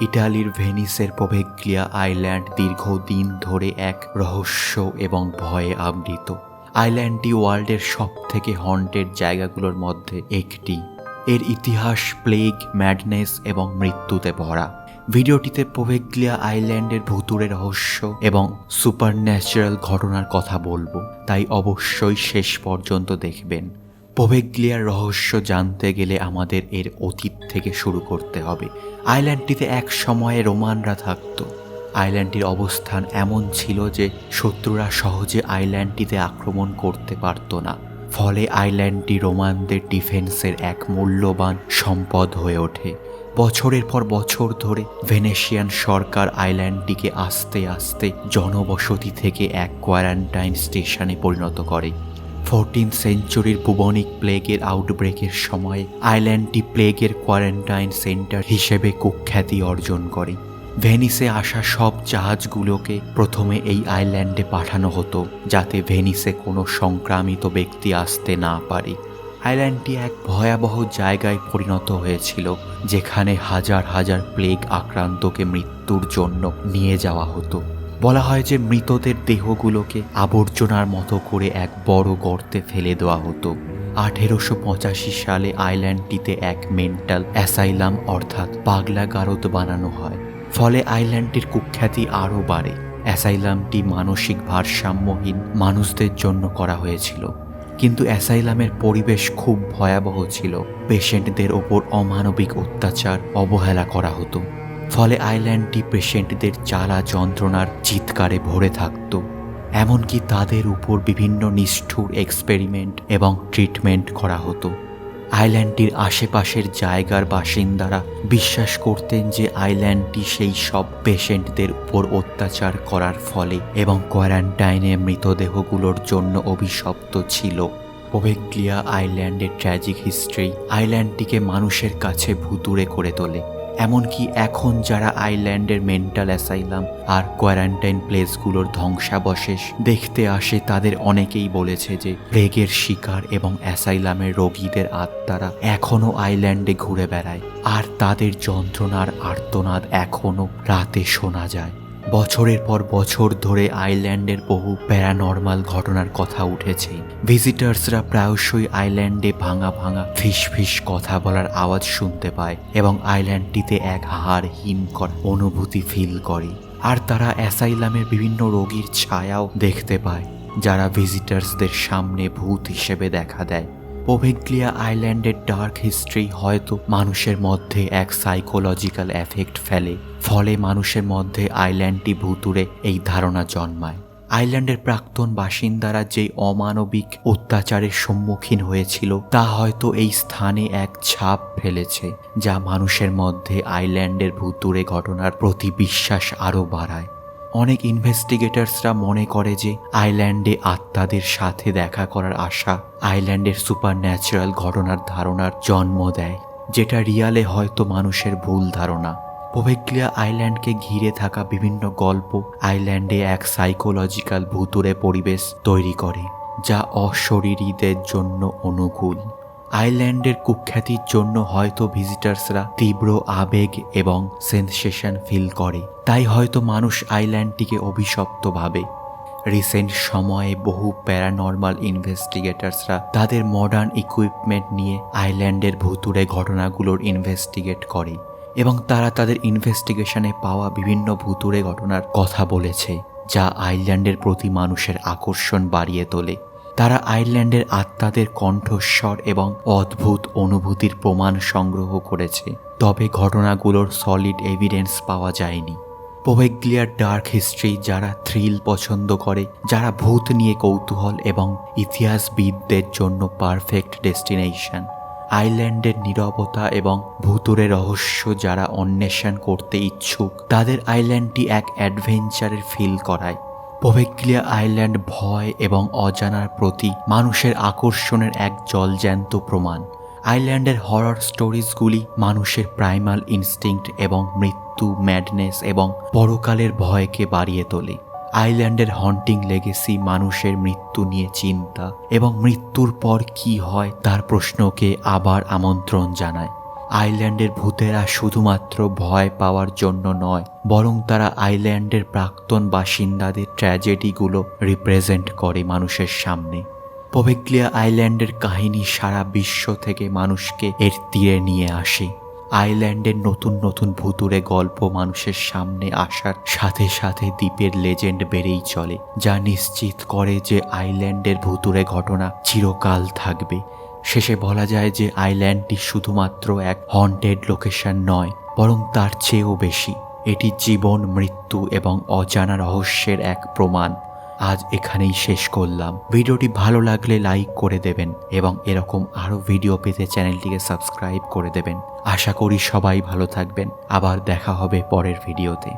ইটালির ভেনিসের পোভেগ্লিয়া আইল্যান্ড দীর্ঘদিন ধরে এক রহস্য এবং ভয়ে আবৃত। আইল্যান্ডটি ওয়ার্ল্ডের সব থেকে হন্টেড জায়গাগুলোর মধ্যে একটি। এর ইতিহাস প্লেগ ম্যাডনেস এবং মৃত্যুতে ভরা। ভিডিওটিতে পোভেগ্লিয়া আইল্যান্ডের ভুতুরে রহস্য এবং সুপার ন্যাচারাল ঘটনার কথা বলব, তাই অবশ্যই শেষ পর্যন্ত দেখবেন। পোভেগ্লিয়ার রহস্য জানতে গেলে আমাদের এর অতীত থেকে শুরু করতে হবে। আইল্যান্ডটিতে এক সময়ে রোমানরা থাকত। আইল্যান্ডটির অবস্থান এমন ছিল যে শত্রুরা সহজে আইল্যান্ডটিতে আক্রমণ করতে পারত না। ফলে আইল্যান্ডটি রোমানদের ডিফেন্সের এক মূল্যবান সম্পদ হয়ে ওঠে। বছরের পর বছর ধরে ভেনেশিয়ান সরকার আইল্যান্ডটিকে আস্তে আস্তে জনবসতি থেকে এক কোয়ারেন্টাইন স্টেশনে পরিণত করে। ফোরটিন সেঞ্চুরির বুবনিক প্লেগের আউটব্রেকের সময় আইল্যান্ডটি প্লেগের কোয়ারেন্টাইন সেন্টার হিসেবে কুখ্যাতি অর্জন করে। ভেনিসে আসা সব জাহাজগুলোকে প্রথমে এই আইল্যান্ডে পাঠানো হতো, যাতে ভেনিসে কোনো সংক্রামিত ব্যক্তি আসতে না পারে। আইল্যান্ডটি এক ভয়াবহ জায়গায় পরিণত হয়েছিল, যেখানে হাজার হাজার প্লেগ আক্রান্তকে মৃত্যুর জন্য নিয়ে যাওয়া হতো। বলা হয় যে মৃতদের দেহগুলোকে আবর্জনার মতো করে এক বড় গর্তে ফেলে দেওয়া হতো। আঠেরোশো পঁচাশি সালে আইল্যান্ডটিতে এক মেন্টাল অ্যাসাইলাম অর্থাৎ পাগলা গারদ বানানো হয়। ফলে আইল্যান্ডটির কুখ্যাতি আরও বাড়ে। অ্যাসাইলামটি মানসিক ভারসাম্যহীন মানুষদের জন্য করা হয়েছিল। কিন্তু অ্যাসাইলামের পরিবেশ খুব ভয়াবহ ছিল। পেশেন্টদের ওপর অমানবিক অত্যাচার, অবহেলা করা হতো। ফলে আইল্যান্ডটি পেশেন্টদের জ্বালা যন্ত্রণার চিৎকারে ভরে থাকত। এমনকি তাদের উপর বিভিন্ন নিষ্ঠুর এক্সপেরিমেন্ট এবং ট্রিটমেন্ট করা হতো। আইল্যান্ডটির আশেপাশের জায়গার বাসিন্দারা বিশ্বাস করতেন যে আইল্যান্ডটি সেই সব পেশেন্টদের উপর অত্যাচার করার ফলে এবং কোয়ারেন্টাইনে মৃতদেহগুলোর জন্য অভিশপ্ত ছিল। ওভেক্লিয়া আইল্যান্ডের ট্র্যাজিক হিস্ট্রি আইল্যান্ডটিকে মানুষের কাছে ভুতুরে করে তোলে। এমনকি এখন যারা আইল্যান্ডের মেন্টাল অ্যাসাইলাম আর কোয়ারেন্টাইন প্লেসগুলোর ধ্বংসাবশেষ দেখতে আসে, তাদের অনেকেই বলেছে যে প্লেগের শিকার এবং অ্যাসাইলামের রোগীদের আত্মারা এখনও আইল্যান্ডে ঘুরে বেড়ায়। আর তাদের যন্ত্রণার আর্তনাদ এখনও রাতে শোনা যায়। বছরের পর বছর ধরে আইল্যান্ডের বহু প্যারানর্মাল ঘটনার কথা উঠেছে। ভিজিটার্সরা প্রায়শই আইল্যান্ডে ভাঙা ভাঙা ফিস ফিস কথা বলার আওয়াজ শুনতে পায় এবং আইল্যান্ডটিতে এক হাড় হিম করা অনুভূতি ফিল করে। আর তারা অ্যাসাইলামের বিভিন্ন রোগীর ছায়াও দেখতে পায়, যারা ভিজিটার্সদের সামনে ভূত হিসেবে দেখা দেয়। পোভেগ্লিয়া আইল্যান্ডের ডার্ক হিস্ট্রি হয়তো মানুষের মধ্যে এক সাইকোলজিক্যাল এফেক্ট ফেলে, ফলে মানুষের মধ্যে আইল্যান্ডটি ভুতুরে এই ধারণা জন্মায়। আইল্যান্ডের প্রাক্তন বাসিন্দারা যে অমানবিক অত্যাচারের সম্মুখীন হয়েছিল, তা হয়তো এই স্থানে এক ছাপ ফেলেছে, যা মানুষের মধ্যে আইল্যান্ডের ভুতুরে ঘটনার প্রতি বিশ্বাস আরও বাড়ায়। অনেক ইনভেস্টিগেটরসরা মনে করে যে আইল্যান্ডে আত্মাদের সাথে দেখা করার আশা আইল্যান্ডের সুপার ন্যাচারাল ঘটনার ধারণার জন্ম দেয়, যেটা রিয়ালে হয়তো মানুষের ভুল ধারণা। পোভেগ্লিয়া আইল্যান্ডকে ঘিরে থাকা বিভিন্ন গল্প আইল্যান্ডে এক সাইকোলজিক্যাল ভুতুরে পরিবেশ তৈরি করে, যা অশরীরীদের জন্য অনুকূল। আইল্যান্ডের কুখ্যাতির জন্য হয়তো ভিজিটার্সরা তীব্র আবেগ এবং সেন্সেশন ফিল করে। তাই হয়তো মানুষ আইল্যান্ডটিকে অভিশপ্ত ভাবে। রিসেন্ট সময়ে বহু প্যারানর্মাল ইনভেস্টিগেটার্সরা তাদের মডার্ন ইকুইপমেন্ট নিয়ে আইল্যান্ডের ভুতুরে ঘটনাগুলোর ইনভেস্টিগেট করে এবং তারা তাদের ইনভেস্টিগেশনে পাওয়া বিভিন্ন ভুতুরে ঘটনার কথা বলেছে, যা আইল্যান্ডের প্রতি মানুষের আকর্ষণ বাড়িয়ে তোলে। তারা আইল্যান্ডের আত্মাদের কণ্ঠস্বর এবং অদ্ভুত অনুভূতির প্রমাণ সংগ্রহ করেছে। তবে ঘটনাগুলোর সলিড এভিডেন্স পাওয়া যায়নি। পোভেগ্লিয়ার ডার্ক হিস্ট্রি যারা থ্রিল পছন্দ করে, যারা ভূত নিয়ে কৌতূহল এবং ইতিহাসবিদদের জন্য পারফেক্ট ডেস্টিনেশন আইল্যান্ডের নীরবতা এবং ভুতুরে রহস্য যারা অন্বেষণ করতে ইচ্ছুক, তাদের আইল্যান্ডটি এক অ্যাডভেঞ্চারের ফিল করায়। পোভেগ্লিয়া আইল্যান্ড ভয় এবং অজানার প্রতি মানুষের আকর্ষণের এক জলজ্যান্ত প্রমাণ। আইল্যান্ডের হরর স্টোরিজগুলি মানুষের প্রাইমাল ইনস্টিংক্ট এবং মৃত্যু, ম্যাডনেস এবং পরকালের ভয়কে বাড়িয়ে তোলে। আইল্যান্ডের হন্টিং লেগেসি মানুষের মৃত্যু নিয়ে চিন্তা এবং মৃত্যুর পর কি হয় তার প্রশ্নকে আবার আমন্ত্রণ জানায়। আইল্যান্ডের ভূতেরা শুধুমাত্র ভয় পাওয়ার জন্য নয়, বরং তারা আইল্যান্ডের প্রাক্তন বাসিন্দাদের ট্র্যাজেডিগুলো রিপ্রেজেন্ট করে মানুষের সামনে। পভেগ্লিয়া আইল্যান্ডের কাহিনী সারা বিশ্ব থেকে মানুষকে এর তীরে নিয়ে আসে। আইল্যান্ডের নতুন নতুন ভুতুরে গল্প মানুষের সামনে আসার সাথে সাথে দ্বীপের লেজেন্ড বেড়েই চলে, যা নিশ্চিত করে যে আইল্যান্ডের ভুতুরে ঘটনা চিরকাল থাকবে। শেষে বলা যায় যে আইল্যান্ডটি শুধুমাত্র এক হন্টেড লোকেশন নয়, বরং তার চেয়েও বেশি। এটি জীবন, মৃত্যু এবং অজানা রহস্যের এক প্রমাণ। আজ এখানেই শেষ করলাম। ভিডিওটি ভালো লাগলে লাইক করে দেবেন এবং এরকম আরও ভিডিও পেতে চ্যানেলটিকে সাবস্ক্রাইব করে দেবেন। আশা করি সবাই ভালো থাকবেন। আবার দেখা হবে পরের ভিডিওতে।